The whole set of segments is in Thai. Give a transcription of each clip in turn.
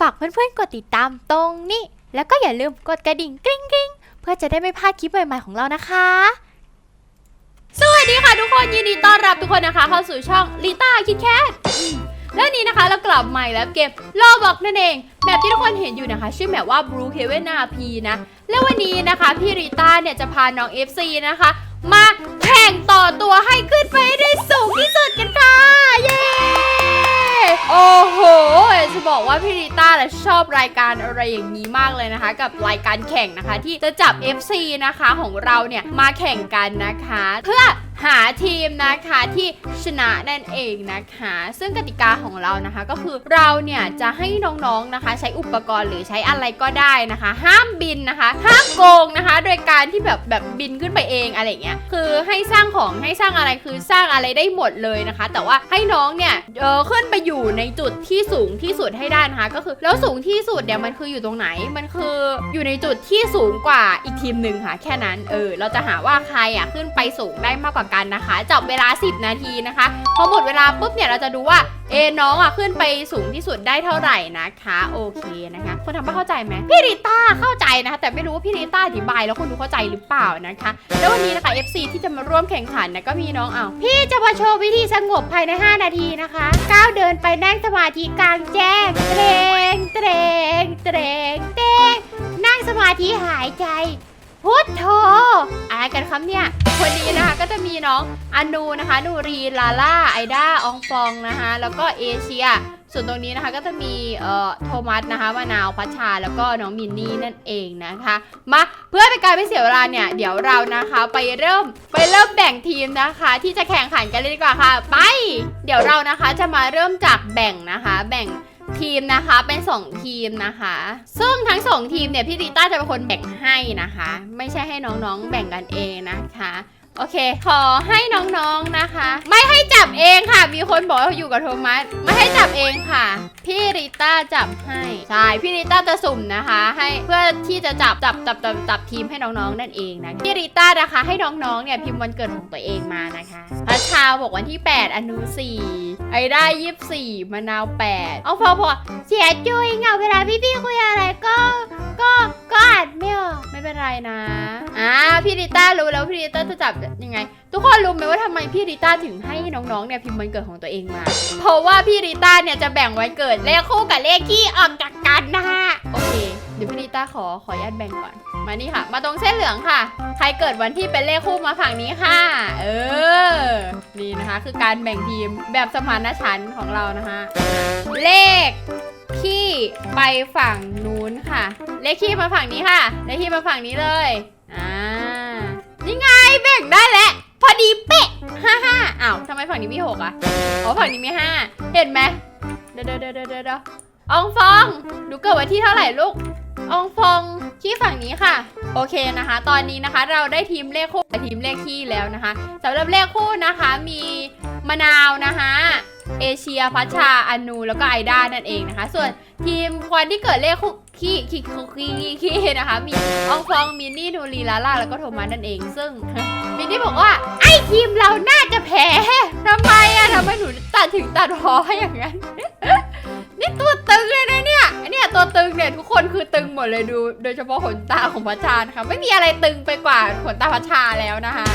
ฝากเพื่อนๆกดติดตามตรงนี้ แล้วก็อย่าลืมกดกระดิ่งกริ๊งกริ๊งเพื่อจะได้ไม่พลาดคลิปใหม่ๆของเรานะคะ สวัสดีค่ะทุกคนยินดีต้อนรับทุกคนนะคะ เข้าสู่ช่องลิต้าคิดแคทและนี้นะคะเรากลับใหม่แล้วเกมโลบอกนั่นเอง แบบที่ทุกคนเห็นอยู่นะคะ ชื่อแบบว่า Blue h a v e n RP นะ และวันนี้นะคะพี่ริต้าเนี่ยจะพาน้อง FC นะคะ มาแข่งต่อตัวให้ขึ้นไปได้สูงที่สุดกันค่ะ เย้ โอ้โห จะบอกว่าพี่ริต้าและชอบรายการอะไรอย่างนี้มากเลยนะคะ กับรายการแข่งนะคะ ที่จะจับ FC นะคะของเราเนี่ยมาแข่งกันนะคะ เพื่อ หาทีมนะคะที่ชนะนั่นเองนะคะ ซึ่งกติกาของเรานะคะก็คือเราเนี่ยจะให้น้องๆนะคะ ใช้อุปกรณ์หรือใช้อะไรก็ได้นะคะ ห้ามบินนะคะห้ามโกงนะคะ โดยการที่แบบแบบบินขึ้นไปเองอะไรเงี้ยคือให้สร้างของให้สร้างอะไรคือสร้างอะไรได้หมดเลยนะคะ แต่ว่าให้น้องเนี่ยเออขึ้นไปอยู่ในจุดที่สูงที่สุดให้ได้นะคะก็คือแล้วสูงที่สุดเนี่ยมันคืออยู่ตรงไหนมันคืออยู่ในจุดที่สูงกว่าอีกทีมหนึ่งค่ะแค่นั้นเออเราจะหาว่าใครอะขึ้นไปสูงได้มากกว่ากันนะคะจับเวลา 10 นาทีนะคะพอหมดเวลาปุ๊บเนี่ยเราจะดูว่าเอน้องอะขึ้นไปสูงที่สุดได้เท่าไหร่นะคะโอเคนะคะ คนทำไม่เข้าใจไหมพี่ริต้าเข้าใจนะคะ แต่ไม่รู้ว่าพี่ริต้าอธิบายแล้วคนดูเข้าใจหรือเปล่านะคะ แล้ววันนี้นะคะ FC ที่จะมาร่วมแข่งขันนะก็มีน้องเอาพี่จะมาโชว์วิธีสงบภายใน 5 นาทีนะคะก้าวเดินไปนั่งสมาธิกลางแจ้งเตรงเตรงเตรงเตรงนั่งสมาธิหายใจ พุทโธอะไรกันครับเนี่ยคนนี้นะคะก็จะมีน้องอนูนะคะนูรีลาล่าไอด้าอองฟองนะคะแล้วก็เอเชีย ส่วนตรงนี้นะคะก็จะมีเอ่อโทมัสนะคะมะนาวพัชชาแล้วก็น้องมินนี่นั่นเองนะคะมาเพื่อเป็นการไม่เสียเวลาเนี่ยเดี๋ยวเรานะคะไปเริ่มไปเริ่มแบ่งทีมนะคะ ที่จะแข่งขันกันเลยดีกว่าค่ะ ไป เดี๋ยวเรานะคะจะมาเริ่มจากแบ่งนะคะ แบ่ง ทีมนะคะเป็น 2 ทีมนะคะ ซึ่งทั้ง 2 ทีมเนี่ยพี่ดิต้าจะเป็นคนแบ่งให้นะคะ ไม่ใช่ให้น้องๆแบ่งกันเองนะคะ โอเค ขอให้น้องๆนะคะ ไม่ให้จับเองค่ะ มีคนบอกว่าอยู่กับโทมัส ไม่ให้จับเองค่ะ พี่ริต้าจับให้ ใช่ พี่ริต้าจะสุ่มนะคะ ให้เพื่อที่จะจับจับจับจับจับทีมให้น้องๆนั่นเองนะ พี่ริต้านะคะ ให้น้องๆเนี่ยพิมพ์วันเกิดของตัวเองมานะคะพัชชาบอกวันที่ 8 อนุ4ไอได้24มะนาว 8 เอาพอพอเสียจุยเหงาเวลาพี่ๆคุยอะไรก็ก็ก็อ่านไม่ออกไม่เป็นไรนะอ่าพี่ริต้ารู้แล้วพี่ริต้าจะจับยังไง ทุกคนรู้ไหมว่าทำไมพี่ริต้าถึงให้น้องๆเนี่ยพิมพ์วันเกิดของตัวเองมา เพราะว่าพี่ริต้าเนี่ยจะแบ่งวันเกิดเลขคู่กับเลขที่ออกจากกันนะคะโอเคเดี๋ยวพี่ริต้าขอขออนุญาตแบ่งก่อน มานี่ค่ะ มาตรงเส้นเหลืองค่ะ ใครเกิดวันที่เป็นเลขคู่มาฝั่งนี้ค่ะ เออ นี่นะคะ คือการแบ่งทีมแบบสมานฉันท์ของเรานะคะ เลขที่ไปฝั่งนู้นค่ะ เลขที่มาฝั่งนี้ค่ะ เลขที่มาฝั่งนี้เลย อ่านี่ไงแบ่งได้แล้วพอดีเป๊ะห้าห้าอ้าวทำไมฝั่งนี้มีหกอะอ๋อฝั่งนี้มีห้าเห็นไหมเดี๋ยวเดี๋ยวเดี๋ยวเดี๋ยวเดี๋ยวอองฟองหนูเกิดวันที่เท่าไหร่ลูกองฟองที่ฝั่งนี้ค่ะ โอเคนะคะ ตอนนี้นะคะเราได้ทีมเลขคู่ทีมเลขขี้แล้วนะคะสำหรับเลขคู่นะคะมีมะนาวนะคะเอเชียพัชชาอนูแล้วก็ไอด้านั่นเองนะคะ ส่วนทีมคนที่เกิดเลขคู่ ขี้ขี้ขี้ขี้ขี้นะคะ มีอองฟองมินนี่นูรีลาล่าแล้วก็โทมัสนั่นเอง ซึ่งมินนี่บอกว่า ไอ้ทีมเราน่าจะแพ้ทำไมอะทำไมหนูตัดถึงตัดพอให้อย่างนั้น นี่ตัวตึงเลยนะเนี่ยเนี่ยตัวตึงเนี่ยทุกคนคือตึงหมดเลยดู โดยเฉพาะขนตาของพัชชานะคะไม่มีอะไรตึงไปกว่าขนตาพัชชาแล้วนะคะ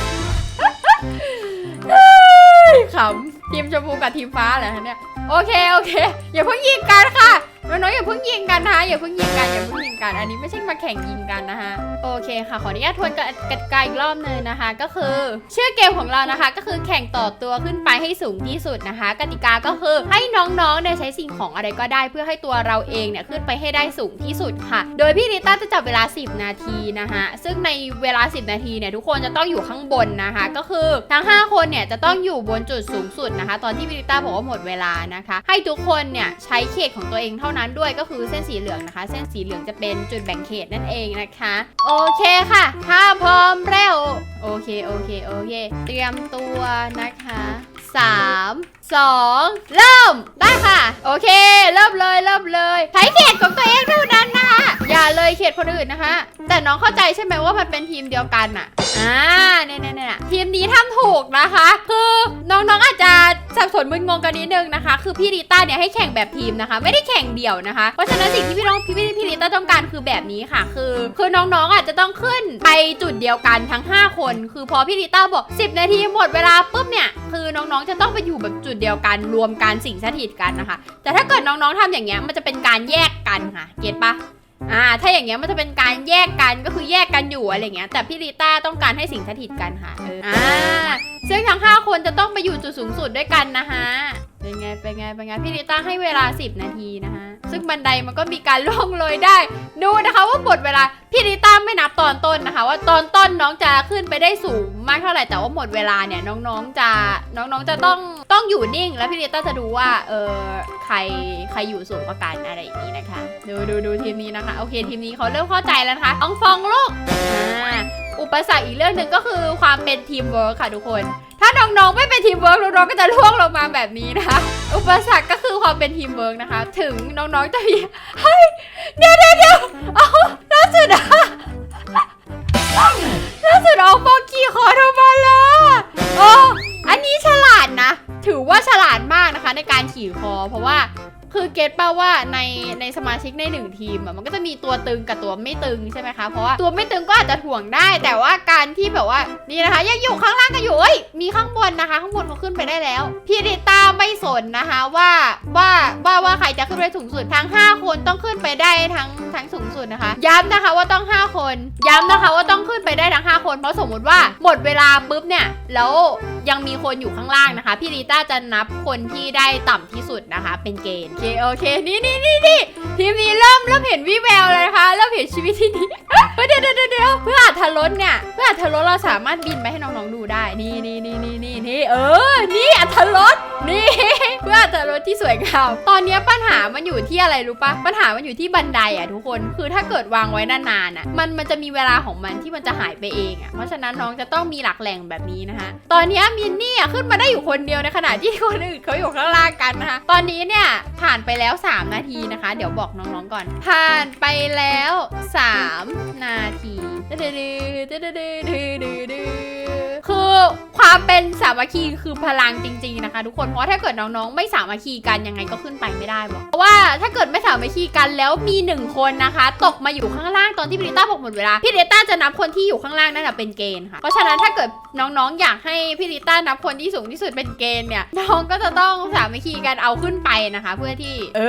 เฮ้ยขำทีมชมพูกับทีมฟ้าเหรอคะเนี่ยโอเคโอเคอย่าเพิ่งยิงกันค่ะ น้องๆอย่าเพิ่งยิงกันนะคะอย่าเพิ่งยิงกันอย่าเพิ่งยิงกันอันนี้ไม่ใช่มาแข่งยิงกันนะคะโอเคค่ะขออนุญาตทวนกติกาอีกรอบหนึ่งนะคะ ก็คือชื่อเกมของเรานะคะ ก็คือแข่งต่อตัวขึ้นไปให้สูงที่สุดนะคะ กติกาก็คือให้น้องๆเนี่ยใช้สิ่งของอะไรก็ได้เพื่อให้ตัวเราเองเนี่ยขึ้นไปให้ได้สูงที่สุดค่ะ โดยพี่ริต้าจะจับเวลา 10 นาทีนะคะซึ่งในเวลา 10 นาทีเนี่ยทุกคนจะต้องอยู่ข้างบนนะคะ ก็คือทั้ง 5 คนเนี่ยจะต้องอยู่บนจุดสูงสุดนะคะ ตอนที่พี่ริต้าบอกว่าหมดเวลานะคะ ให้ทุกคนเนี่ยใช้เขตของตัวเองเท่านั้นด้วยก็คือเส้นสีเหลืองนะคะ เส้นสีเหลืองจะเป็นจุดแบ่งเขตนั่นเองนะคะ โอเคค่ะ ถ้าพร้อมแล้วโอเคโอเคโอเค เตรียมตัวนะคะสามสองเริ่มได้ค่ะ โอเค เริ่มเลยเริ่มเลยใช้เขตของตัวเองเท่านั้นนะคะอย่าเลยเขตคนอื่นนะคะ แต่น้องเข้าใจใช่ไหมว่ามันเป็นทีมเดียวกันอะอ่าเนี่ยเนี่ยเนอทีมนี้ทำถูกนะคะ คือน้องๆอาจจะ สสับสนมึนงงกันนิดนึงนะคะ คือพี่ริต้าเนี่ยให้แข่งแบบทีมนะคะ ไม่ได้แข่งเดี่ยวนะคะ เพราะฉะนั้นสิ่งที่พี่น้องพี่พี่พี่ริต้าต้องการคือแบบนี้ค่ะ คือคือน้องๆอาจจะต้องขึ้นไปจุดเดียวกันทั้ง 5 คน คือพอพี่ริต้าบอก 10 นาทีหมดเวลาปุ๊บเนี่ยคือน้องๆจะต้องไปอยู่แบบจุดเดียวกันรวมกันสิ่งสถิตกันนะคะ แต่ถ้าเกิดน้องๆทำอย่างเงี้ยมันจะเป็นการแยกกันค่ะ เก็ตปะอ่า ถ้าอย่างเงี้ยมันจะเป็นการแยกกันก็คือแยกกันอยู่อะไรเงี้ย แต่พี่ริต้าต้องการให้สิ่งสถิตกันค่ะ เออ อ่า ซึ่งทั้ง 5 คนจะต้องไปอยู่จุดสูงสุดด้วยกันนะคะเป็นไง เป็นไง เป็นไง พี่ลิต้าให้เวลา 10 นาทีนะคะซึ่งบันไดมันก็มีการล่วงเลยได้ ดูนะคะว่าหมดเวลา พี่ลิต้าไม่นับตอนต้นนะคะ ว่าตอนต้นน้องจะขึ้นไปได้สูงมากเท่าไหร่ แต่ว่าหมดเวลาเนี่ยน้องๆจะน้องๆจะต้อง ต้องอยู่นิ่งแล้วพี่ริต้าจะดูว่าเออใครใครอยู่สูงกว่ากันอะไรอย่างนี้นะคะ ดูดูดูทีมนี้นะคะ โอเคทีมนี้เขาเริ่มเข้าใจแล้วนะคะอองฟองลูกอ่าอุปสรรคอีกเรื่องหนึ่งก็คือความเป็นทีมเวิร์คค่ะทุกคน ถ้าน้องๆไม่เป็นทีมเวิร์กน้องๆก็จะล่วงลงมาแบบนี้นะคะ อุปสรรคก็คือความเป็นทีมเวิร์กนะคะ ถึงน้องๆจะมีเฮ้ยเดี๋ยวเดี๋ยวเดี๋ยวเอาล่าสุดอะล่าสุดเอาโปกี้คอโทรมาแล้อะโอ้อันนี้ฉลาดนะ ถือว่าฉลาดมากนะคะในการขี่คอ เพราะว่า คือเก็ตป่าว่าในในสมาชิกในหนึ่งทีมอะมันก็จะมีตัวตึงกับตัวไม่ตึงใช่ไหมคะ เพราะว่าตัวไม่ตึงก็อาจจะถ่วงได้ แต่ว่าการที่แบบว่านี่นะคะ ยังอยู่ข้างล่างกันอยู่เอ้ยมีข้างบนนะคะ ข้างบนเขาขึ้นไปได้แล้ว พี่ริต้าไม่สนนะคะว่าว่าว่าว่าใครจะขึ้นไปสูงสุดทั้ง 5 คนต้องขึ้นไปได้ทั้งทั้งสูงสุดนะคะ ย้ำนะคะว่าต้อง 5 คน ย้ำนะคะว่าต้องขึ้นไปได้ทั้ง 5 คน เพราะสมมติว่าหมดเวลาปุ๊บเนี่ยแล้วยังมีคนอยู่ข้างล่างนะคะ พี่ริต้าจะนับคนที่ได้ต่ำที่สุดนะคะ เป็นเกณฑ์เคโอเคนี่นี่นี่นี่ทีมนี้เริ่มเริ่มเห็นวิแววเลยนะคะเริ่มเห็นชีวิตที่ดีเฮ้ยเดี๋ยวเดี๋ยวเดี๋ยวเพื่ออัธรสเนี่ยเพื่ออัธรสเราสามารถบินไปให้น้องๆดูได้นี่นี่นี่นี่นี่นี่เออ นี่อัธรสนี่ เพื่ออัธรสที่สวยงามตอนนี้ปัญหามันอยู่ที่อะไรรู้ปะปัญหามันอยู่ที่บันไดอะทุกคนคือถ้าเกิดวางไว้นานๆอะมันมันจะมีเวลาของมันที่มันจะหายไปเองอะเพราะฉะนั้นน้องจะต้องมีหลักแหล่งแบบนี้นะคะตอนนี้มินนี่อะขึ้นมาได้อยู่คนเดียวในขณะที่คนอื่นเขาอยู่ข้างล่างกันนะคะตอนนี้เนี่ยผ่านไปแล้ว 3 นาทีนะคะ เดี๋ยวบอกน้องๆก่อน ผ่านไปแล้ว 3 นาทีดืดดืดดืดดืดดืด คือความเป็นสามัคคีคือพลังจริง ๆนะคะ ทุกคนเพราะถ้าเกิดน้องๆ ไม่สามัคคีกันยังไงก็ขึ้นไปไม่ได้บอกเพราะว่าถ้าเกิดไม่สามัคคีกันแล้วมีหนึ่งคนนะคะ ตกมาอยู่ข้างล่างตอนที่พี่เดต้าบอกหมดเวลาพี่เดต้าจะนับคนที่อยู่ข้างล่างนั่นแหละเป็นเกณฑ์ค่ะเพราะฉะนั้นถ้าเกิดน้องๆ อยากให้พี่เดต้านับคนที่สูงที่สุดเป็นเกณฑ์เนี่ยน้องก็จะต้องสามัคคีกันเอาขึ้นไปนะคะ เพื่อที่ เอ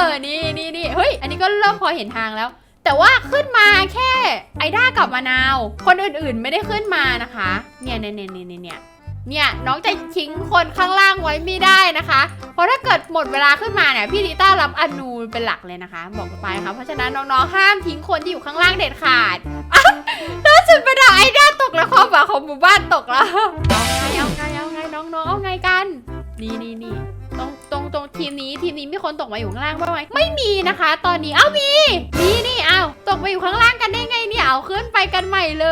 อนี่นี่นี่เฮ้ยอันนี้ก็เริ่มพอเห็นทางแล้ว แต่ว่าขึ้นมาแค่ไอด้ากับมะนาว คนอื่นๆไม่ได้ขึ้นมานะคะ เนี่ยเนี่ยเนี่ยเนี่ยเนี่ยเนี่ยน้องจะทิ้งคนข้างล่างไว้ไม่ได้นะคะ เพราะถ้าเกิดหมดเวลาขึ้นมาเนี่ยพี่ลิต้ารับอนูเป็นหลักเลยนะคะ บอกไปค่ะเพราะฉะนั้นน้องๆห้ามทิ้งคนที่อยู่ข้างล่างเด็ดขาดอะล่าสุดไปด่าไอด้าตกแล้วความหวังของหมู่บ้านตกแล้ว คนตกมาอยู่ข้างล่างบ้างไหมไม่มีนะคะ ตอนนี้เอ้ามีมีนี่เอ้าตกมาอยู่ข้างล่างกันได้ไงเนี่ยเอาขึ้นไปกันใหม่เล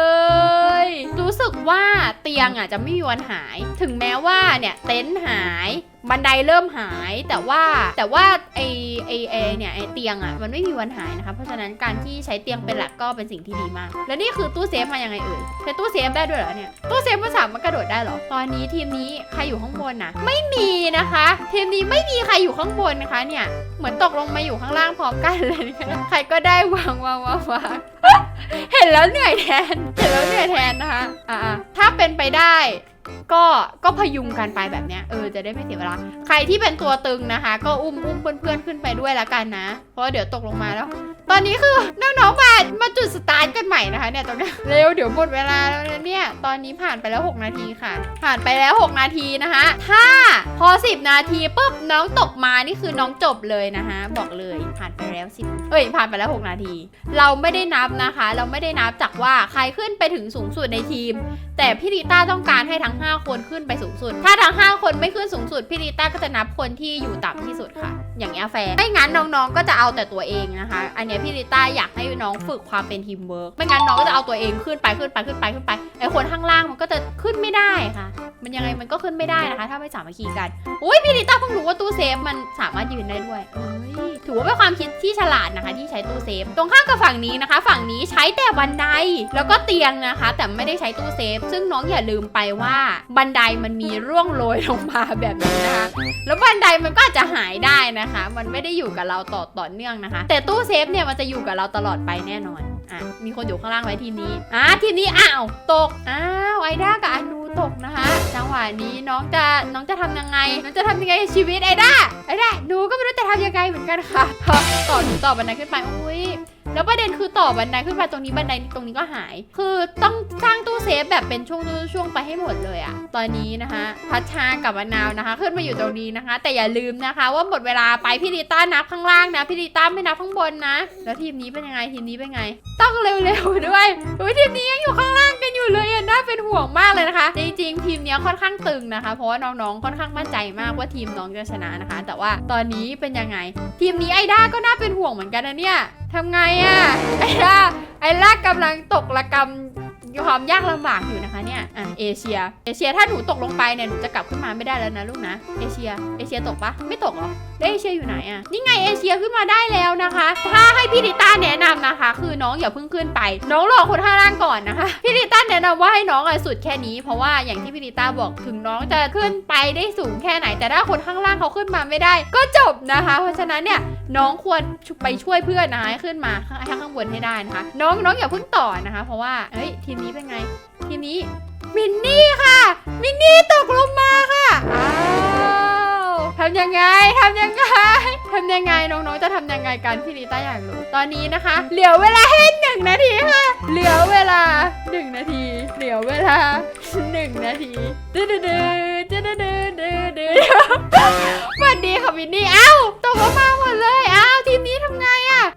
ย รู้สึกว่าเตียงอะจะไม่มีวันหาย ถึงแม้ว่าเนี่ยเต็นท์หาย บันไดเริ่มหายแต่ว่าแต่ว่าไอไอไอเนี่ยไอเตียงอะมันไม่มีวันหายนะคะเพราะฉะนั้นการที่ใช้เตียงเป็นหลักก็เป็นสิ่งที่ดีมาก และนี่คือตู้เซฟมายังไงเอ่ยใช้ตู้เซฟได้ด้วยเหรอเนี่ยตู้เซฟมันสามารถกระโดดได้เหรอตอนนี้ทีมนี้ใครอยู่ข้างบนนะไม่มีนะคะทีมนี้ไม่มีใครอยู่ข้างบนนะคะเนี่ยเหมือนตกลงมาอยู่ข้างล่างพร้อมกันเลยนะคะใครก็ได้วางวางวางวางเห็นแล้วเหนื่อยแทน เห็นแล้วเหนื่อยแทนนะคะอ่าถ้าเป็นไปได้ ก็ก็พยุงกันไปแบบเนี้ยเออจะได้ไม่เสียเวลา ใครที่เป็นตัวตึงนะคะ ก็อุ้มอุ้มเพื่อนๆขึ้นไปด้วยละกันนะ เพราะว่าเดี๋ยวตกลงมาแล้ว ตอนนี้คือน้องๆมามาจุดสตาร์ทกันใหม่นะคะเนี่ยตรงนี้เร็วเดี๋ยวหมดเวลาแล้วนะเนี่ยตอนนี้ผ่านไปแล้ว 6 นาทีค่ะ ผ่านไปแล้ว 6 นาทีนะคะ ถ้าพอ 10 นาทีปุ๊บน้องตกมานี่คือน้องจบเลยนะคะบอกเลยผ่านไปแล้ว10เอ้ยผ่านไปแล้ว 6 นาที เราไม่ได้นับนะคะ เราไม่ได้นับจากว่าใครขึ้นไปถึงสูงสุดในทีม แต่พี่ริต้าต้องการให้ทั้ง5 คนขึ้นไปสูงสุด ถ้าทั้ง 5 คนไม่ขึ้นสูงสุดพี่ริต้าก็จะนับคนที่อยู่ต่ำที่สุดค่ะ อย่างเงี้ยแฟร์ไม่งั้นน้องๆก็จะเอาแต่ตัวเองนะคะ อันเนี้ยพี่ริต้าอยากให้น้องฝึกความเป็นทีมเวิร์กไม่งั้นน้องก็จะเอาตัวเองขึ้นไปขึ้นไปขึ้นไปขึ้นไปไอคนข้างล่างมันก็จะขึ้นไม่ได้ค่ะ มันยังไงมันก็ขึ้นไม่ได้นะคะ ถ้าไม่สามัคคีกันอุ้ยพี่ริต้าเพิ่งรู้ว่าตู้เซฟมันสามารถยืนได้ด้วยเอ้ยถือว่าเป็นความคิดที่ฉลาดนะคะ ที่ใช้ตู้เซฟ ตรงข้ามกับฝั่งนี้นะคะ ฝั่งนี้ใช้แต่บันไดแล้วก็เตียงนะคะ แต่ไม่ได้ใช้ตู้เซฟ ซึ่งน้องอย่าลืมไปว่าบันไดมันมีร่วงโรยลงมาแบบนี้นะคะ แล้วบันไดมันก็จะหายได้นะคะ มันไม่ได้อยู่กับเราต่อต่อเนื่องนะคะ แต่ตู้เซฟเนี่ยมันจะอยู่กับเราตลอดไปแน่นอนอะมีคนอยู่ข้างล่างไว้ทีนี้อะทีนี้อ้าวตกอ้าวไอด้ากับอนูตกนะคะ จังหวะนี้น้องจะน้องจะทำยังไง น้องจะทำยังไงชีวิตไอด้าไอด้าหนูก็ไม่รู้จะทำยังไงเหมือนกันค่ะต่อหนูต่อบันไดขึ้นไปอุ้ย แล้วประเด็นคือต่อบันไดขึ้นไปตรงนี้บันไดตรงนี้ก็หาย คือต้องสร้างตู้เซฟแบบเป็นช่วงๆช่วงไปให้หมดเลยอะตอนนี้นะคะ พัชชากับมะนาวนะคะ ขึ้นมาอยู่ตรงนี้นะคะ แต่อย่าลืมนะคะ ว่าหมดเวลาไปพี่ดิต้านับข้างล่างนะพี่ดิต้าไม่นับข้างบนนะ แล้วทีมนี้เป็นยังไงทีมนี้เป็นไง ต้องเร็วๆด้วยอุ้ยทีมนี้ยังอยู่ข้างล่างกันอยู่เลยอะน่าเป็นห่วงมากเลยนะคะ จริงๆทีมนี้ค่อนข้างตึงนะคะ เพราะว่าน้องๆค่อนข้างมั่นใจมากว่าทีมน้องจะชนะนะคะ แต่ว่าตอนนี้เป็นยังไง ทีมนี้ไอด้าก็น่าเป็นห่วงเหมือนกันนะเนี่ยทำไงอะไอล่าไอล่ากำลังตกระกำ ความยากลำบากอยู่นะคะเนี่ย อะเอเชีย เอเชียถ้าหนูตกลงไปเนี่ยหนูจะกลับขึ้นมาไม่ได้แล้วนะลูกนะ เอเชีย เอเชียตกปะไม่ตกเหรอแล้วเอเชียอยู่ไหนอะนี่ไงเอเชียขึ้นมาได้แล้วนะคะ ถ้าให้พี่ดิต้าแนะนำนะคะ คือน้องอย่าเพิ่งขึ้นไป น้องรอคนข้างล่างก่อนนะคะ พี่ดิต้าแนะนำว่าให้น้องอะสุดแค่นี้ เพราะว่าอย่างที่พี่ดิต้าบอกถึงน้องจะขึ้นไปได้สูงแค่ไหน แต่ถ้าคนข้างล่างเขาขึ้นมาไม่ได้ ก็จบนะคะ เพราะฉะนั้นเนี่ยน้องควรไปช่วยเพื่อนนะคะขึ้นมาข้างข้างบนให้ได้นะคะ น้องน้องอย่าเพิ่งต่อนะคะ เพราะว่าเฮ้ยทีมี้เป็นไง ทีนี้มินนี่ค่ะ มินนี่ตกลงมาค่ะอ้าวทำยังไงทำยังไงทำยังไงน้องๆจะทำยังไงกันพี่ลิต้าอยากรู้ ตอนนี้นะคะ เหลือเวลาแค่หนึ่งนาทีค่ะ เหลือเวลาหนึ่งนาที เหลือเวลาหนึ่งนาทีดื้อดื้ดื้อดื้อดื้อดื้อสวัสดีค่ะมินนี่ เอ้าตกลงมาหมดเลย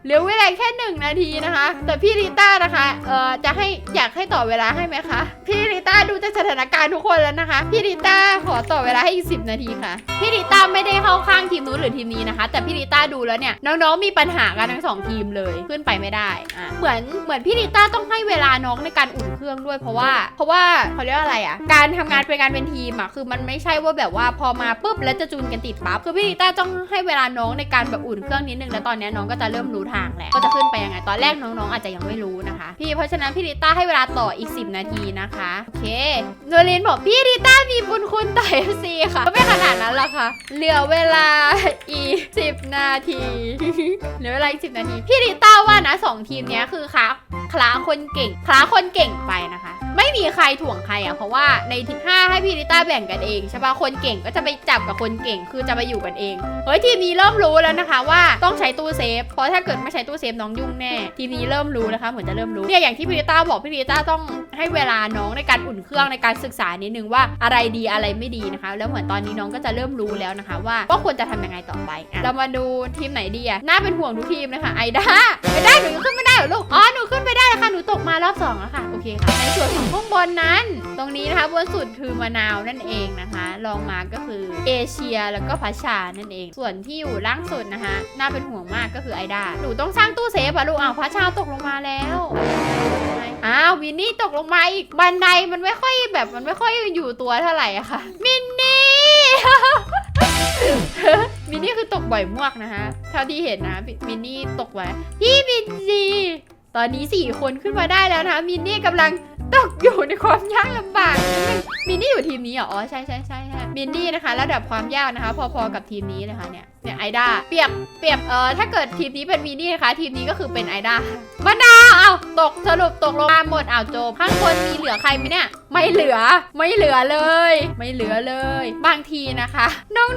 เหลือเวลาแค่หนึ่งนาทีนะคะ แต่พี่ลิต้านะคะเอ่อจะให้อยากให้ต่อเวลาให้ไหมคะ พี่ลิต้าดูจากสถาน การณ์ทุกคนแล้วนะคะ พี่ลิต้าขอต่อเวลาให้อีกสิบนาทีค่ะ พี่ลิต้าไม่ได้เข้าข้างทีมนู้นหรือทีมนี้นะคะ แต่พี่ลิต้าดูแล้วเนี่ยน้องๆมีปัญหากันทั้งสองทีมเลยขึ้นไปไม่ได้อะเหมือนเหมือนพี่ลิต้าต้องให้เวลาน้องในการอุ่นเครื่องด้วยเพราะว่า เพราะว่าเขาเรียกว่าอะไรอะ การทำงานเป็นการเป็นทีมอะคือมันไม่ใช่ว่าแบบว่าพอมาปุ๊บแล้วจะจูนกันติดปั๊บคือพี่ลิต้าต้องให้เวลาน้องในการแบบอุ่นเครื่องนิดนึงแล้วตอนเนี้ยน้องก็จะเริ่มรู้ทางแหละก็จะขึ้นไปยังไงตอนแรกน้องๆอาจจะยังไม่รู้นะคะ พี่เพราะฉะนั้นพี่ลิต้าให้เวลาต่ออีก 10 นาทีนะคะโอเคโนลินบอก พี่ลิต้ามีบุญคุณต่อ FC ค่ะก็ไม่ขนาดนั้นหรอกค่ะ เหลือเวลาอีก10 นาที เหลือเวลาอีก10 นาที พี่ลิต้าว่านะสองทีมเนี้ยคือค้าคลาคนเก่งคลาคนเก่งไปนะคะ ไม่มีใครถ่วงใครอะเพราะว่าในทีห้าให้พี่ลิต้าแบ่งกันเองใช่ปะคนเก่งก็จะไปจับกับคนเก่งคือจะไปอยู่กันเองเฮ้ยทีมนี้เริ่มรู้แล้วนะคะ ว่าต้องใช้ตู้เซฟเพราะถ้าเกิดไม่ใช้ตู้เซฟน้องยุ่งแน่ทีมนี้เริ่มรู้นะคะเหมือนจะเริ่มรู้เนี่ยอย่างที่พี่ลิต้าบอกพี่ลิต้าต้องให้เวลาน้องในการอุ่นเครื่องในการศึกษานิดนึงว่าอะไรดีอะไรไม่ดีนะคะ แล้วเหมือนตอนนี้น้องก็จะเริ่มรู้แล้วนะคะ ว่าว่าควรจะทำยังไงต่อไปเรามาดูทีมไหนดีอะน่าเป็นห่วงทุกทีมนะคะไอด้าไอด้าหนูขึ้นไม่ได้เหรอลูกอ๋อหนูขึ้นไปได้แล้วค่ะหนูตกมารอบสองแล้วค่ะโอเคค่ะในส่วนของข้างบนนั้น ตรงนี้นะคะบนสุดคือมะนาวนั่นเองนะคะรองมาก็คือเอเชียแล้วก็พัชชานั่นเอง ส่วนที่อยู่ล่างสุดนะคะน่าเป็นห่วงมากก็คือไอด้าหนูต้องสร้างตู้เซฟอะลูกอ้าวพัชชาตกลงมาแล้ว อ้าววินนี่ตกลงมาอีกบันไดมันไม่ค่อยแบบมันไม่ค่อยอยู่ตัวเท่าไหร่อะค่ะมินนี่ มินนี่คือตกบ่อยมากนะคะเท่าที่เห็นนะมินนี่ตกบ่อยพี่มินซีตอนนี้สี่คนขึ้นมาได้แล้วนะคะมินนี่กำลังตกอยู่ในความยากลำบากมินนี่อยู่ทีมนี้เหรออ๋อใช่ใช่ใช่ใช่มินนี่นะคะ ระดับความยากนะคะ พอๆกับทีมนี้เลยค่ะเนี่ยเนี่ยไอด้าเปรียบเปรียบเอ่อถ้าเกิดทีมนี้เป็นมินี่นะคะทีมนี้ก็คือเป็นไอด้ามะนาวเอาตกสรุปตกลงมาหมดอ้าวจบข้างบนมีเหลือใครไหมเนี่ย ไม่เหลือไม่เหลือเลย ไม่เหลือเลย บางทีนะคะ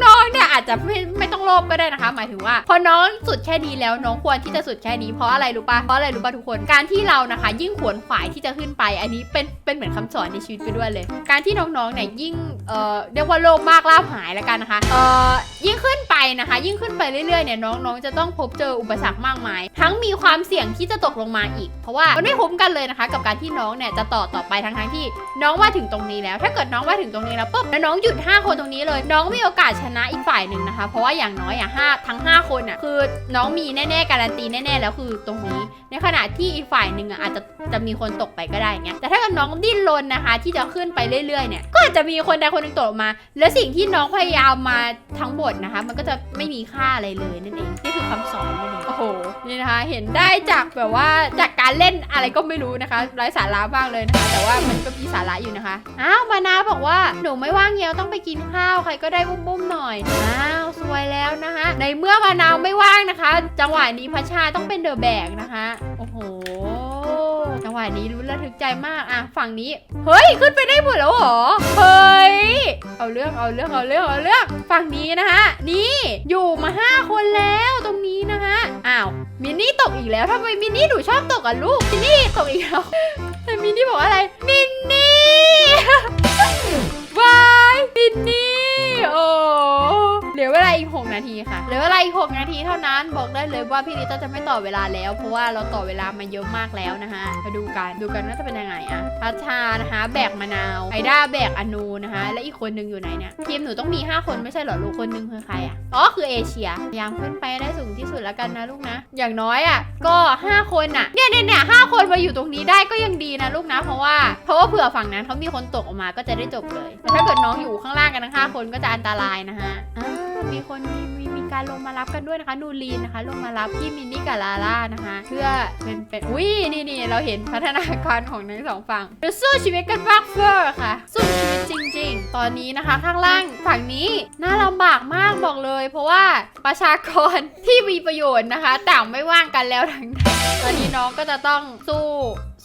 น้องๆเนี่ยอาจจะไม่ไม่ต้องโลภก็ได้นะคะ หมายถึงว่า พอน้องสุดแค่นี้แล้วน้องควรที่จะสุดแค่นี้เพราะอะไรรู้ปะเพราะอะไรรู้ปะทุกคนการที่เรานะคะ ยิ่งขวนขวายที่จะขึ้นไป อันนี้เป็นเป็นเหมือนคำสอนในชีวิตไปด้วยเลย การที่น้องๆเนี่ยยิ่งเอ่อเรียกว่าโลภมากลาหายแล้วกันนะคะเอ่อยิ่งขึ้นไปนะคะยิ่งขึ้นไปเรื่อยๆเนี่ยน้องๆจะต้องพบเจออุปสรรคมากมาย ทั้งมีความเสี่ยงที่จะตกลงมาอีก เพราะว่ามันไม่คุ้มกันเลยนะคะ กับการที่น้องเนี่ยจะต่อต่อไปทั้งๆที่ น้องว่าถึงตรงนี้แล้ว ถ้าเกิดน้องว่าถึงตรงนี้แล้วปุ๊บแล้วน้องหยุด 5 คนตรงนี้เลย น้องมีโอกาสชนะอีกฝ่ายหนึ่งนะคะ เพราะว่าอย่างน้อยอะห้าทั้ง 5 คนอะคือน้องมีแน่ๆการันตีแน่ๆแล้วคือตรงนี้ ในขณะที่อีกฝ่ายหนึ่งอะอาจจะจะมีคนตกไปก็ได้เงี้ยแต่ถ้าเกิดน้องดิ้นรนนะคะ ที่จะขึ้นไปเรื่อยๆเนี่ยก็อาจจะมีคนใดคนหนึ่งตกมา และสิ่งที่น้องพยายามมาทั้งหมดนะคะ มันก็จะไม่มีค่าอะไรเลยนั่นเองนี่คือคำสอนนั่นเองโอ้โหนี่นะคะเห็นได้จากแบบว่าจากการเล่นอะไรก็ไม่รู้นะคะไร้สาระมากเลยนะคะแต่ว่ามันก็มีสาระอยู่นะคะอ้าวมานาบอกว่าหนูไม่ว่างเยียวต้องไปกินข้าวใครก็ได้บุ้มๆหน่อยอ้าวสวยแล้วนะคะ ในเมื่อมานาวไม่ว่างนะคะ จังหวะนี้พัชชาต้องเป็นเดอะแบกนะคะโอ้โห จังหวะนี้รุ้นระทึกใจมากอะฝั่งนี้ เฮ้ยขึ้นไปได้หมดแล้วเหรอ เฮ้ย เอาเรื่องเอาเรื่องเอาเรื่องเอาเรื่องฝั่งนี้นะคะนี่อยู่มาห้าคนแล้วตรงนี้นะคะอ้าวมินนี่ตกอีกแล้วทำไมมินนี่หนูชอบตกอะลูกมินนี่ตกอีกแล้วแต่มินนี่บอกอะไร มินนี่ 6 นาทีเท่านั้นบอกได้เลยว่าพี่ลิต้าจะไม่ต่อเวลาแล้ว เพราะว่าเราต่อเวลามาเยอะมากแล้วนะคะมาดูกันดูกันว่าจะเป็นยังไงอะพัชชานะคะแบกมะนาวไอด้าแบกอนูนะคะ และอีกคนนึงอยู่ไหนเนี่ยทีมหนูต้องมี 5 คนไม่ใช่เหรอลูกคนนึงคือใครอะอ๋อคือเอเชียพยายามขึ้นไปได้สูงที่สุดแล้วกันนะลูกนะ อย่างน้อยอะก็ 5 คนอะเนี่ยเนี่ยเนี่ยห้าคนมาอยู่ตรงนี้ได้ก็ยังดีนะลูกนะ เพราะว่าเพราะว่าเผื่อฝั่งนั้นเขามีคนตกออกมาก็จะได้จบเลยแต่ถ้าเกิดน้องอยู่ข้างล่างกันทั้งห้าคนก็จะอันตรายนะฮะมีคนมีมีการลงมารับกันด้วยนะคะนูรีนนะคะ ลงมารับพี่มินนี่กับลาล่านะคะ เพื่อเป็นเป็นอุ้ยนี่นี่เราเห็นพัฒนาการของทั้งสองฝั่งเราสู้ชีวิตกันมากเฟอร์ค่ะ สู้ชีวิตจริง ๆ ตอนนี้นะคะข้างล่างฝั่งนี้น่าลำบากมากบอกเลย เพราะว่าประชากรที่มีประโยชน์นะคะ ต่างไม่ว่างกันแล้วทั้งนั้นตอนนี้น้องก็จะต้องสู้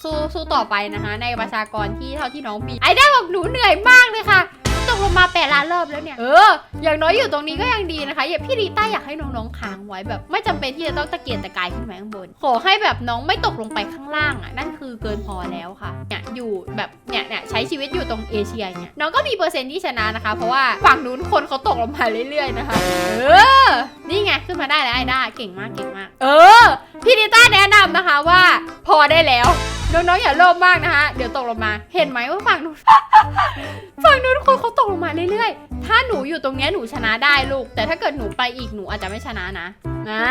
สู้สู้ต่อไปนะคะ ในประชากรที่เท่าที่น้องมีไอ้ได้บอกหนูเหนื่อยมากเลยค่ะ ตกลงมาแปดล้านรอบแล้วเนี่ย เออ อย่างน้อยอยู่ตรงนี้ก็ยังดีนะคะ อย่าพี่รีต้าอยากให้น้องๆค้างไว้แบบ ไม่จำเป็นที่จะต้องตะเกียกตะกายขึ้นไปข้างบน ขอให้แบบน้องไม่ตกลงไปข้างล่างอะ นั่นคือเกินพอแล้วค่ะ เนี่ยอยู่แบบเนี่ยเนี่ยใช้ชีวิตอยู่ตรงเอเชียเนี่ยน้องก็มีเปอร์เซ็นต์ที่ชนะนะคะ เพราะว่าฝั่งนู้นคนเขาตกลงมาเรื่อยๆนะคะ เออ นี่ไงขึ้นมาได้แล้วไอ้ด้าเก่งมากเก่งมาก เออ พี่ดิต้าแนะนำนะคะว่าพอได้แล้วน้องๆอย่าโลภมากนะคะ เดี๋ยวตกลงมา เห็นไหมว่าฝั่งนู้นฝั่งนู้นคนเขาตกลงมาเรื่อยๆ ถ้าหนูอยู่ตรงนี้หนูชนะได้ลูก แต่ถ้าเกิดหนูไปอีกหนูอาจจะไม่ชนะนะอ่า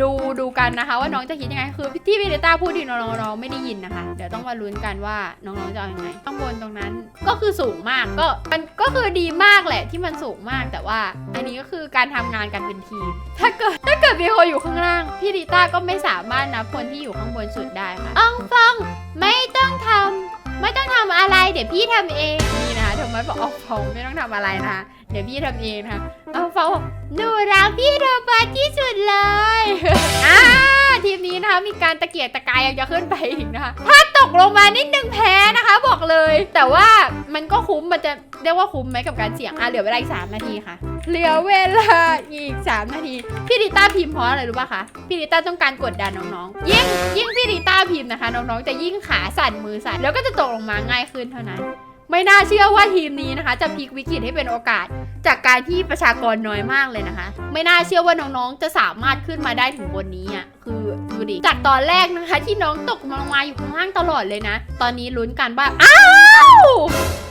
ดูดูกันนะคะ ว่าน้องจะคิดยังไง คือที่พี่เดต้าพูดดีน้องๆไม่ได้ยินนะคะ เดี๋ยวต้องมาลุ้นกันว่าน้องๆจะเอายังไงข้างบนตรงนั้นก็คือสูงมากก็มันก็คือดีมากแหละที่มันสูงมากแต่ว่า อันนี้ก็คือการทำงานกันเป็นทีม ถ้าเกิดถ้าเกิดมีคนอยู่ข้างล่างพี่ดิต้าก็ไม่สามารถนับคนที่อยู่ข้างบนสุดได้ค่ะอองฟองไม่ต้องทำไม่ต้องทำอะไรเดี๋ยวพี่ทำเองนี่นะ คะเธอมบอกอองฟองไม่ต้องทำอะไรนะคะเดี๋ยวพี่ทำเองนะคะอองฟองหนูรักพี่โรเบิร์ตที่สุดเลยอ่าทีมนี้นะคะมีการตะเกียกตะกายอยังจะขึ้นไปอีกนะคะถ้าตกลงมานิดนึงแพ้นะคะ บอกเลย แต่ว่ามันก็คุ้มมันจะเรียกว่าคุ้มไหมกับการเสี่ยงอะเหลือเวลาอีก3นาทีค่ะเหลือเวลาอีก 3 นาที พี่ดิต้าพิมพ์เพราะอะไรรู้ป่ะคะ พี่ดิต้าต้องการกดดันน้องๆ ยิ่งยิ่งพี่ดิต้าพิมพ์นะคะ น้องๆ จะยิ่งขาสั่นมือสั่นแล้วก็จะตกลงมาง่ายขึ้นเท่านั้น ไม่น่าเชื่อว่าทีมนี้นะคะ จะพลิกวิกฤตให้เป็นโอกาส จากการที่ประชากรน้อยมากเลยนะคะ ไม่น่าเชื่อว่าน้องๆ จะสามารถขึ้นมาได้ถึงบนนี้อะคือดูดิจากตอนแรกนะคะ ที่น้องตกลงมาอยู่ข้างล่างตลอดเลยนะ ตอนนี้ลุ้นกันว่าอ้าว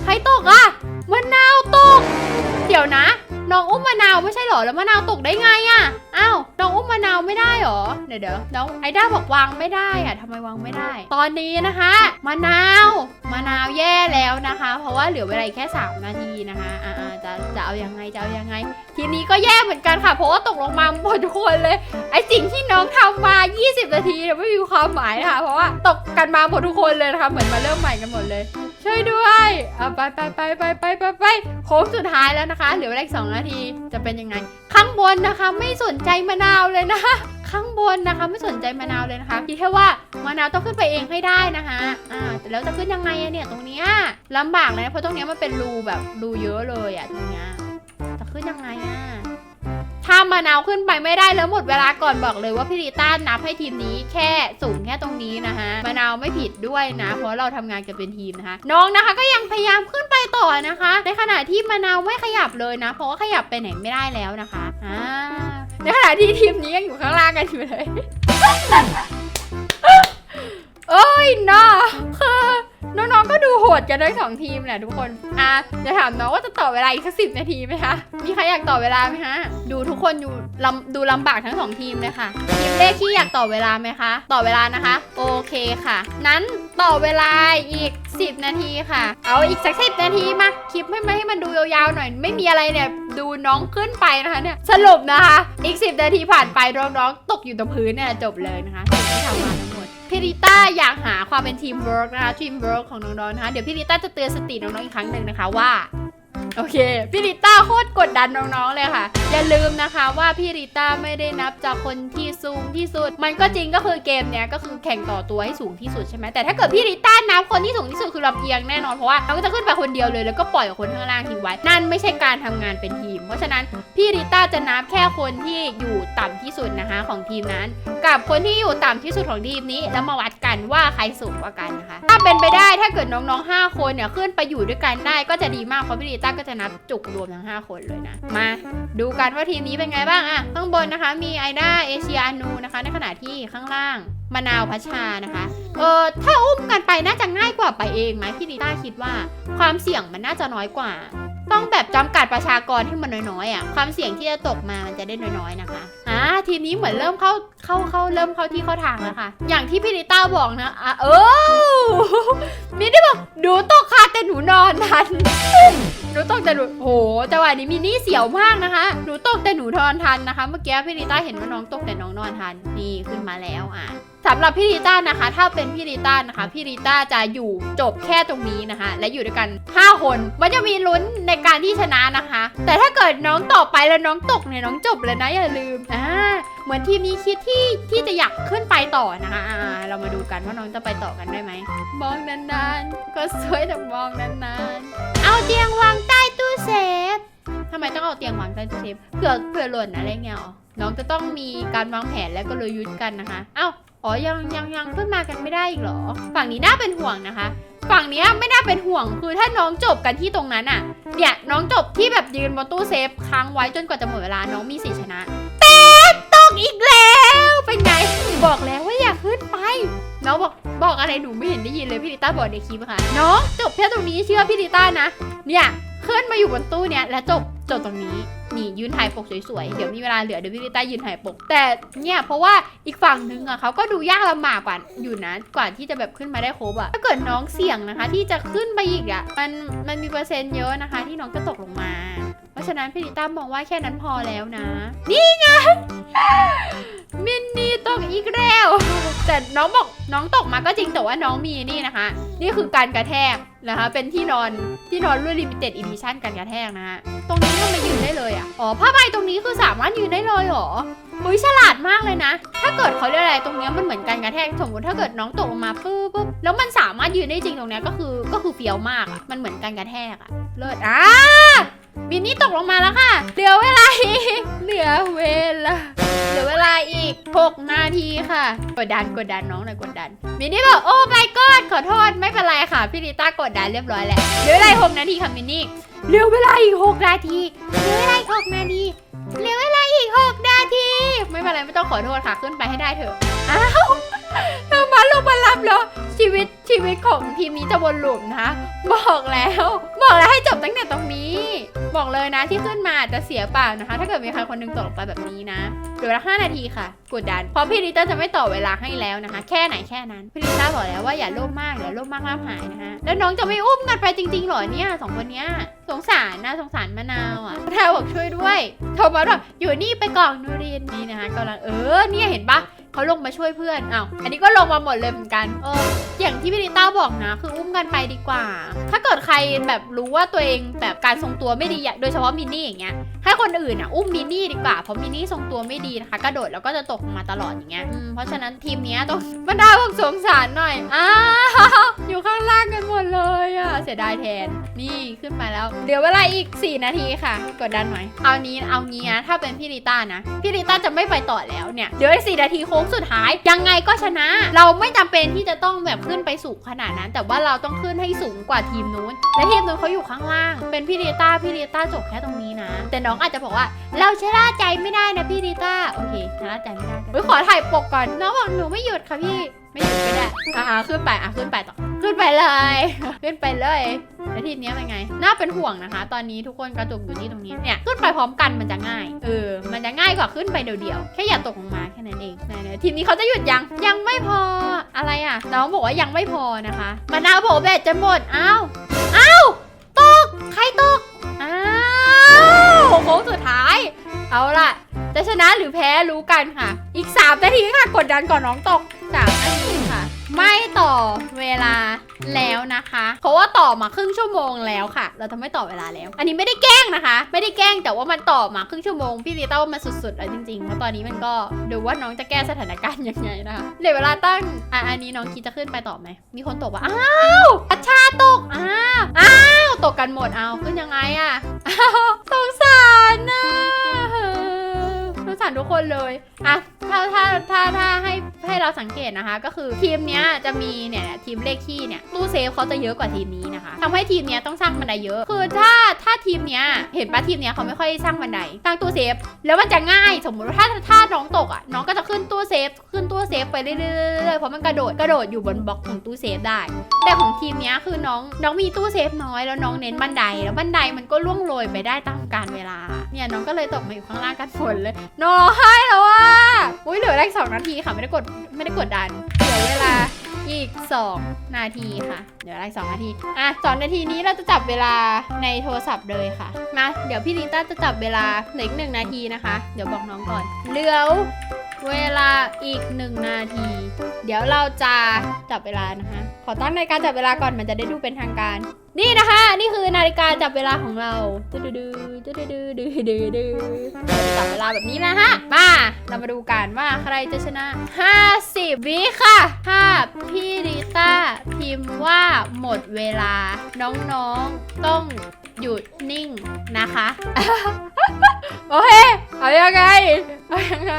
ใครตกอะมะนาวตก เดี๋ยวนะ น้องอุ้มมะนาวไม่ใช่เหรอแล้วมะนาวตกได้ไงอะ่ะอ้าวน้องอุ้มมะนาวไม่ได้เหรอเดี๋ยวเดี๋ยวน้องไอด้าบอกวางไม่ได้อะ่ะทำไมวางไม่ได้ ตอนนี้นะคะมะนาวมะนาวแย่แล้วนะคะ เพราะว่าเหลือเวลาแค่ 3 นาทีนะคะอ่า จะจะเอายังไงจะเอายังไง ทีนี้ก็แย่เหมือนกันค่ะ เพราะว่าตกลงมาหมดทุกคนเลย ไอสิ่งที่น้องทำมา 20 นาทีเนี่ยไม่มีความหมายนะคะเพราะว่าตกกันมาหมดทุกคนเลยนะคะเหมือนมาเริ่มใหม่กันหมดเลย ช่วยด้วยเอาไปไปไปไปไปไปไปโค้งสุดท้ายแล้วนะคะเหลือเวลาอีกสองนาทีจะเป็นยังไง ข้างบนนะคะ ไม่สนใจมะนาวเลยนะ ข้างบนนะคะ ไม่สนใจมะนาวเลยนะคะคิดแค่ว่ามะนาวต้องขึ้นไปเองให้ได้นะคะอ่าแต่แล้วจะขึ้นยังไงอะเนี่ยตรงเนี้ยลำบากเลยนะเพราะตรงเนี้ยมันเป็นรูแบบรูเยอะเลยอะตรงเนี้ยจะขึ้นยังไงอะถ้ามะนาวขึ้นไปไม่ได้แล้วหมดเวลาก่อนบอกเลยว่าพี่ริต้านับให้ทีมนี้แค่สูงแค่ตรงนี้นะคะมะนาวไม่ผิดด้วยนะ เพราะเราทำงานกันเป็นทีมนะคะ น้องนะคะก็ยังพยายามขึ้นไปต่อนะคะ ในขณะที่มะนาวไม่ขยับเลยนะ เพราะว่าขยับไปไหนไม่ได้แล้วนะคะอ่า ในขณะที่ทีมนี้ยังอยู่ข้างล่างกันอยู่เลย เอ้ยน่าคือน้องๆก็ดูโหดกันทั้งสองทีมแหละทุกคนอะจะถามน้องว่าจะต่อเวลาอีกสักสิบนาทีไหมคะมีใครอยากต่อเวลาไหมคะดูทุกคนอยู่ลำดูลำบากทั้งสองทีมเลยค่ะทีมเลขที่อยากต่อเวลาไหมคะ ต่อเวลานะคะ โอเคค่ะ นั้นต่อเวลาอีก 10 นาทีค่ะ เอาอีกสักสินาทีมาคลิปให้มันให้มันดูยาวๆหน่อย ไม่มีอะไรเนี่ยดูน้องขึ้นไปนะคะเนี่ยสรุปนะคะ อีก 10 นาทีผ่านไปน้องๆตกอยู่ตรงพื้นเนี่ยจบเลยนะคะที่ทำมา พี่ริต้าอยากหาความเป็นทีมเวิร์กนะคะทีมเวิร์กของน้องๆนะคะเดี๋ยวพี่ริต้าจะเตือนสติน้องๆอีกครั้งหนึ่งนะคะว่า โอเคพี่ริต้าโคตรกดดันน้องๆเลยค่ะ อย่าลืมนะคะว่าพี่ริต้าไม่ได้นับจากคนที่สูงที่สุด มันก็จริงก็คือเกมเนี้ยก็คือแข่งต่อตัวให้สูงที่สุดใช่ไหมแต่ถ้าเกิดพี่ริต้านับคนที่สูงที่สุดคือลำเอียงแน่นอนเพราะว่าเราก็จะขึ้นไปคนเดียวเลยแล้วก็ปล่อยคนข้างล่างทิ้งไว้ นั่นไม่ใช่การทำงานเป็นทีม เพราะฉะนั้นพี่ริต้าจะนับแค่คนที่อยู่ต่ำที่สุดนะคะของทีมนั้น กับคนที่อยู่ต่ำที่สุดของทีมนี้แล้วมาวัดกันว่าใครสูงกว่ากันนะคะ ถ้าเป็นไปได้ถ้าเกิดน้องๆ 5 คนเนี่ยขึ้นไปอยู่ด้วยกันได้ก็จะดีมากเพราะพี่ดีต้าก็จะนับจุกรวมทั้ง 5 คนเลยนะ มาดูกันว่าทีมนี้เป็นไงบ้างอะข้างบนนะคะ มีไอด้าเอเชียอนูนะคะ ในขณะที่ข้างล่างมะนาวพัชชานะคะ เออถ้าอุ้มกันไปน่าจะง่ายกว่าไปเองไหมพี่ดีต้าคิดว่า ความเสี่ยงมันน่าจะน้อยกว่า ต้องแบบจำกัดประชากรให้มันน้อยๆอะความเสี่ยงที่จะตกมามันจะได้น้อยๆนะคะอ่าทีมนี้เหมือนเริ่มเข้าเข้าเข้าเริ่มเข้าที่เข้าทางแล้วค่ะ อย่างที่พี่ลิต้าบอกนะอะเออมินได้บอกหนูตก แต่หนูนอนทัน หนูตกแต่หนูโหจังหวะนี้มินี่เสียวมากนะคะ หนูตกแต่หนูนอนทันนะคะ เมื่อกี้พี่ลิต้าเห็นว่าน้องตกแต่น้องนอนทัน นี่ขึ้นมาแล้วอะสำหรับพี่ริต้านะคะ ถ้าเป็นพี่ริต้านะคะ พี่ริต้าจะอยู่จบแค่ตรงนี้นะคะ และอยู่ด้วยกัน 5 คน มันจะมีลุ้นในการที่ชนะนะคะ แต่ถ้าเกิดน้องต่อไปแล้วน้องตกเนี่ยน้องจบเลยนะอย่าลืมอ่า เหมือนทีมนี้คิดที่ที่จะอยากขึ้นไปต่อนะคะอ่าเรามาดูกันว่าน้องจะไปต่อกันได้ไหมมองนานๆ ก็สวยแต่มองนานๆ เอาเตียงวางใต้ตู้เซฟทำไมต้องเอาเตียงวางใต้ตู้เซฟเผื่อเผื่อหล่นอะไรเงี้ยอ๋อน้องจะต้องมีการวางแผนและก็เลยยุทธกันนะคะเอ้าอ๋อยังยังยังขึ้นมากันไม่ได้อีกเหรอ ฝั่งนี้น่าเป็นห่วงนะคะ ฝั่งเนี้ยไม่น่าเป็นห่วงคือถ้าน้องจบกันที่ตรงนั้นอะเนี่ยน้องจบที่แบบยืนบนตู้เซฟค้างไว้จนกว่าจะหมดเวลาน้องมีสิทธิชนะแต่ตก อีกแล้ว เป็นไงบอกแล้วว่าอย่าขึ้นไป น้องบอกบอกอะไรหนูไม่เห็นได้ยินเลยพี่ดิต้าบอกในคลิปค่ะ น้องจบแค่ตรงนี้เชื่อพี่ดิต้านะ เนี่ยขึ้นมาอยู่บนตู้เนี้ยแล้วจบจบตรงนี้นี่ยืนถ่ายปกสวยๆ เดี๋ยวมีเวลาเหลือเดี๋ยวพี่ลิต้ายืนถ่ายปก แต่เนี่ยเพราะว่าอีกฝั่งนึงอะเขาก็ดูยากลำบากกว่าอยู่นะ กว่าที่จะแบบขึ้นมาได้ครบอะ ถ้าเกิดน้องเสี่ยงนะคะ ที่จะขึ้นไปอีกอะ มันมันมีเปอร์เซ็นต์เยอะนะคะ ที่น้องจะตกลงมา เพราะฉะนั้นพี่ลิต้ามองว่าแค่นั้นพอแล้วนะ นี่ไงมินนี่ตกอีกแล้ว แต่น้องบอกน้องตกมาก็จริงแต่ว่าน้องมีนี่นะคะ นี่คือการกระแทกนะคะ เป็นที่นอนที่นอนรุ่นลิมิเต็ดอีดิชั่นการกระแทกนะฮะตรงนี้ทำไมยืนได้เลยอะอ๋อผ้าใบตรงนี้คือสามารถยืนได้เลยเหรออุ้ยฉลาดมากเลยนะ ถ้าเกิดเขาเรียกอะไรตรงเนี้ยมันเหมือนการกระแทกสมมติถ้าเกิดน้องตกลงมาปุ๊บปุ๊บแล้วมันสามารถยืนได้จริงตรงเนี้ยก็คือก็คือเฟี้ยวมากอะมันเหมือนการกระแทกอะเลิศอะมิ นี่ตกลงมาแล้วค่ะ เหลือเวลาอีกเหลือเวลาเหลือเวลาอีก 6 นาทีค่ะ กดดันกดดันน้องหน่อยกดดันมินนี่บอกโอ้ไม่กดขอโทษไม่เป็นไรค่ะ พี่ลิต้ากดดันเรียบร้อยแล้วเหลือเวลาอีก6นาทีค่ะมินนี่เหลือเวลาอีก 6 นาทีเหลือเวลาอีก6นาทีเหลือเวลาอีก 6 นาที ไม่เป็นไรไม่ต้องขอโทษค่ะขึ้นไปให้ได้เถอะอ้าว ลงมารับแล้ว ชีวิตชีวิตของทีมนี้จะวนลูปนะคะบอกแล้ว บอกแล้วให้จบตั้งแต่ตรงนี้ บอกเลยนะที่ขึ้นมาจะเสียเปล่านะคะ ถ้าเกิดมีใครคนหนึงตกลงไปแบบนี้นะเหลือเวลา5นาทีค่ะกดดันเพราะพี่ลิต้าจะไม่ต่อเวลาให้แล้วนะคะ แค่ไหนแค่นั้นพี่ลิต้าบอกแล้วว่าอย่าโลภมากเดี๋ยวโลภมากล่ามหายนะคะแล้วน้องจะไม่อุ้มกันไปจริงๆหรอเนี่ยสองคนเนี้ยสงสารนะสงสารมะนาวอะมะนาวบอกช่วยด้วยโทรมาบอกอยู่นี่ไปกล่องนูรินนี่นะคะกำลังเออเนี่ยเห็นปะ เขาลงมาช่วยเพื่อนอ้าวอันนี้ก็ลงมาหมดเลยเหมือนกันเอออย่างที่พี่ลิต้าบอกนะ คืออุ้มกันไปดีกว่า ถ้าเกิดใครแบบรู้ว่าตัวเองแบบการทรงตัวไม่ดีอะโดยเฉพาะมินนี่อย่างเงี้ยให้คนอื่นอะอุ้มมินนี่ดีกว่าเพราะมินนี่ทรงตัวไม่ดีนะคะกระโดดแล้วก็จะตกมาตลอดอย่างเงี้ยเพราะฉะนั้นทีมเนี้ยต้องบรรดาบอกสงสารหน่อยอ้าวอยู่ข้างล่างกันหมดเลยอะเสียดายแทนนี่ขึ้นมาแล้วเดี๋ยวเวลาอีก 4 นาทีค่ะ กดดันหน่อยเอานี้เอางี้นะถ้าเป็นพี่ลิต้านะพี่ลิต้าจะไม่ไปต่อแล้วเนี่ยเดี๋ยวอีก4นาทีโค้งสุดท้าย ยังไงก็ชนะ เราไม่จำเป็นที่จะต้องแบบขึ้นไปสูงขนาดนั้น แต่ว่าเราต้องขึ้นให้สูงกว่าทีมนู้น และทีมนู้นเขาอยู่ข้างล่าง เป็นพี่ลีต้าพี่ลีต้าจบแค่ตรงนี้นะ แต่น้องอาจจะบอกว่า เราชะล่าใจไม่ได้นะพี่ลีต้าโอเคชะล่าใจไม่ได้ก็เฮ้ยขอถ่ายปกก่อนน้องบอกหนูไม่หยุดค่ะพี่ ไม่หยุดก็ได้อ่าขึ้นไปอะขึ้นไปต่อขึ้นไปเลย ขึ้นไปเลยแล้วทีเนี้ยเป็นไง น่าเป็นห่วงนะคะ ตอนนี้ทุกคนกระจุกอยู่ที่ตรงนี้เนี่ยขึ้นไปพร้อมกันมันจะง่าย เออ มันจะง่ายกว่าขึ้นไปเดี่ยวๆ แค่อย่าตกลงมาแค่นั้นเองไหนๆทีนี้เขาจะหยุดยัง ยังไม่พอ อะไรอะ น้องบอกว่ายังไม่พอนะคะ มะนาวบอกแบตจะหมด อ้าว อ้าว ตก ใครตก อ้าวโค้งสุดท้าย เอาล่ะ จะชนะหรือแพ้รู้กันค่ะ อีก3นาทีค่ะ กดดันก่อนน้องตก 3นาทีค่ะ ไม่ต่อเวลาแล้วนะคะ เพราะว่าต่อมาครึ่งชั่วโมงแล้วค่ะ เราทำไม่ต่อเวลาแล้ว อันนี้ไม่ได้แกล้งนะคะ ไม่ได้แกล้งแต่ว่ามันต่อมาครึ่งชั่วโมงพี่ลีต้าว่ามันสุดๆแล้วจริงๆเพราะตอนนี้มันก็ดูว่าน้องจะแก้สถานการณ์ยังไงนะคะเหลือเวลาตั้งอะอันนี้น้องคิดจะขึ้นไปต่อไหมมีคนตกว่าอ้าวอัชชาตกอ้าวอ้าวตกกันหมดเอาขึ้นยังไงอะอ้าวสงสารนะ งสารทุกคนเลยอะถ้าถ้าถ้าถ้าให้ให้เราสังเกตนะคะ ก็คือทีมเนี้ยจะมีเนี่ยทีมเลขขี้เนี่ยตู้เซฟเขาจะเยอะกว่าทีมนี้นะคะทำให้ทีมเนี้ยต้องสร้างบันไดเยอะ คือถ้าถ้าทีมเนี้ยเห็นปะทีมเนี้ยเขาไม่ค่อยสร้างบันไดสร้างตู้เซฟ แล้วมันจะง่ายสมมติว่าถ้าถ้าน้องตกอะน้องก็จะขึ้นตู้เซฟ ขึ้นตู้เซฟไปเรื่อยๆเพราะมันกระโดดกระโดดอยู่บนบล็อกของตู้เซฟได้ แต่ของทีมเนี้ยคือน้องน้องมีตู้เซฟน้อยแล้วน้องเน้นบันไดแล้วบันไดมันก็ล่วงโรยไปได้ตามกาลเวลาเนี่ยน้องก็เลยตกมาอยู่ข้างล่างกันฝนเลยนองร้องไห้แล้วว่าอุ้ยเหลือได้สองนาทีค่ะ ไม่ได้กดไม่ได้กดดันเหลือเวลาอีก 2 นาทีค่ะเหลืออะไรสองนาที อะสองนาทีนี้เราจะจับเวลาในโทรศัพท์เลยค่ะ มา เดี๋ยวพี่ลิต้าจะจับเวลาเหลืออีกหนึ่งนาทีนะคะ เดี๋ยวบอกน้องก่อน เหลือ เวลาอีกหนึ่งนาที เดี๋ยวเราจะจับเวลานะคะ ขอตั้งนาฬิกาจับเวลาก่อนมันจะได้ดูเป็นทางการ นี่นะคะ นี่คือนาฬิกาจับเวลาของเราดูดูดูดูดูดูดูดูจับเวลาแบบนี้นะฮะมาเรามาดูกันว่าใครจะชนะ 50 วิค่ะถ้าพี่ริต้าพิมพ์ว่าหมดเวลาน้องๆต้อง หยุดนิ่งนะคะ โอเค เอายังไง เอายังไง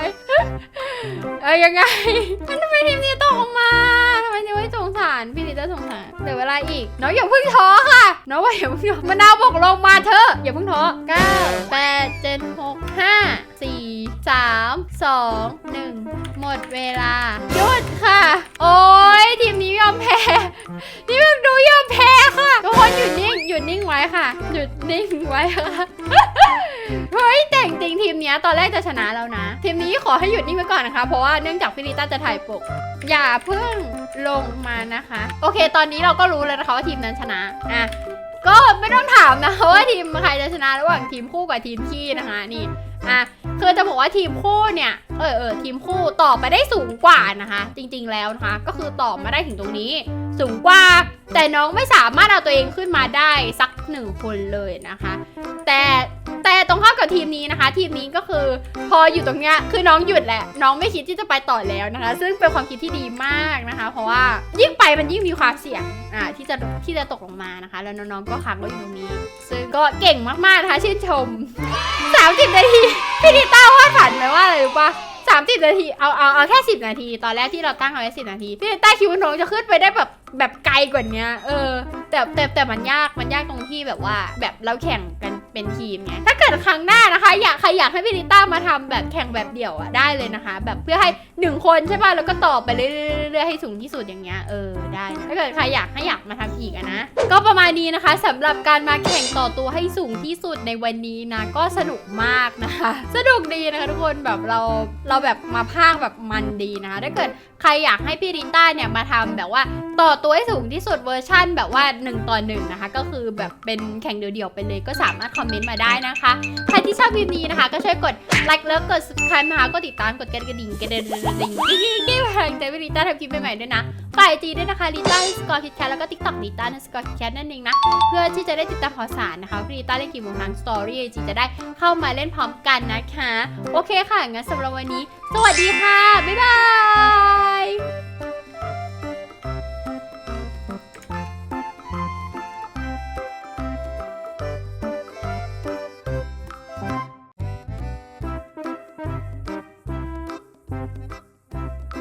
เอายังไงมันทำไมทีมนี้ตกออกมาทำไมทีมไม่สงสารพี่ลิต้าสงสารเหลือเวลาอีก น้องอย่าเพิ่งท้อค่ะ น้องว่าอย่าเพิ่งท้อมะนาวบอกลงมาเถอะ อย่าเพิ่งท้อเก้าแปดเจ็ดหกห้า สี่สามสองหนึ่งหมดเวลา หยุดค่ะ โอ้ยทีมนี้ยอมแพ้นี่มึงดูยอมแพ้ค่ะ ทุกคนหยุดนิ่งหยุดนิ่งไว้ค่ะ หยุดนิ่งไว้ค่ะเฮ้ยแต่งจริงทีมนี้ตอนแรกจะชนะแล้วนะ ทีมนี้ขอให้หยุดนิ่งไว้ก่อนนะคะ เพราะว่าเนื่องจากพี่ลิต้าจะถ่ายปก อย่าเพิ่งลงมานะคะ โอเค ตอนนี้เราก็รู้แล้วนะคะว่าทีมนั้นชนะอะก็ไม่ต้องถามนะคะว่าทีมใครจะชนะระหว่างทีมคู่กับทีมขี้นะคะนี่ อะคือจะบอกว่าทีมคู่เนี่ย เออเออทีมคู่ตอบไปได้สูงกว่านะคะ จริงๆแล้วนะคะ ก็คือตอบมาได้ถึงตรงนี้ สูงกว่า แต่น้องไม่สามารถเอาตัวเองขึ้นมาได้สักหนึ่งคนเลยนะคะ แต่แต่ตรงข้ามกับทีมนี้นะคะ ทีมนี้ก็คือพออยู่ตรงเนี้ยคือน้องหยุดแหละ น้องไม่คิดที่จะไปต่อแล้วนะคะ ซึ่งเป็นความคิดที่ดีมากนะคะ เพราะว่ายิ่งไปมันยิ่งมีความเสี่ยงอ่าที่จะที่จะตกลงมานะคะ แล้วน้องๆก็ค้างไว้อยู่ตรงนี้ ซึ่งก็เก่งมากๆนะคะชื่นชม 30 นาทีพี่ดิต้าวาดฝันไว้ว่าอะไรรู้ปะ 30นาที เอาเอาเอาแค่10นาที ตอนแรกที่เราตั้งเอาไว้10นาทีพี่ดิต้าคิดว่าน้องจะขึ้นไปได้แบบแบบไกลกว่านี้เออ แต่แต่แต่มันยากมันยากตรงที่แบบว่า แบบเราแข่งกันเป็นทีมไงถ้าเกิดครั้งหน้านะคะ อยากใครอยากให้พี่ลิต้ามาทำแบบแข่งแบบเดี่ยวอะได้เลยนะคะ แบบเพื่อให้หนึ่งคนใช่ป่ะแล้วก็ต่อไปเรื่อยๆให้สูงที่สุดอย่างเงี้ยเออได้นะถ้าเกิดใครอยากให้อยากมาทำอีกอะนะก็ประมาณนี้นะคะสำหรับการมาแข่งต่อตัวให้สูงที่สุดในวันนี้นะก็สนุกมากนะคะ สนุกดีนะคะทุกคนแบบเราเราแบบมาพากแบบมันดีนะคะถ้าเกิดใครอยากให้พี่ริต้าเนี่ยมาทำแบบว่า ต่อตัวให้สูงที่สุดเวอร์ชั่นแบบว่า 1 ต่อ 1 นะคะ ก็คือแบบเป็นแข่งเดี่ยวๆไปเลยก็สามารถคอมเมนต์มาได้นะคะ ใครที่ชอบคลิปนี้นะคะ ก็ช่วยกดไลค์แล้วกด subscribe นะคะก็ติดตามกดกระดิ่งกระดิ่งกระดิ่งกิ๊กๆๆแรงใจพี่ริต้าทำคลิปใหม่ๆด้วยนะฝากไอจีด้วยนะคะริต้าสกอร์คิดแคทแล้วก็ติ๊กต็อกริต้าสกอร์คิดแคทนั่นเองนะ เพื่อที่จะได้ติดตามข่าวสารนะคะพี่ริต้าเล่นกี่โมงทางสตอรี่จีจะได้เข้ามาเล่นพร้อมกันนะคะ โอเคค่ะงั้นสำหรับวันนี้ สวัสดีค่ะ บ๊ายบาย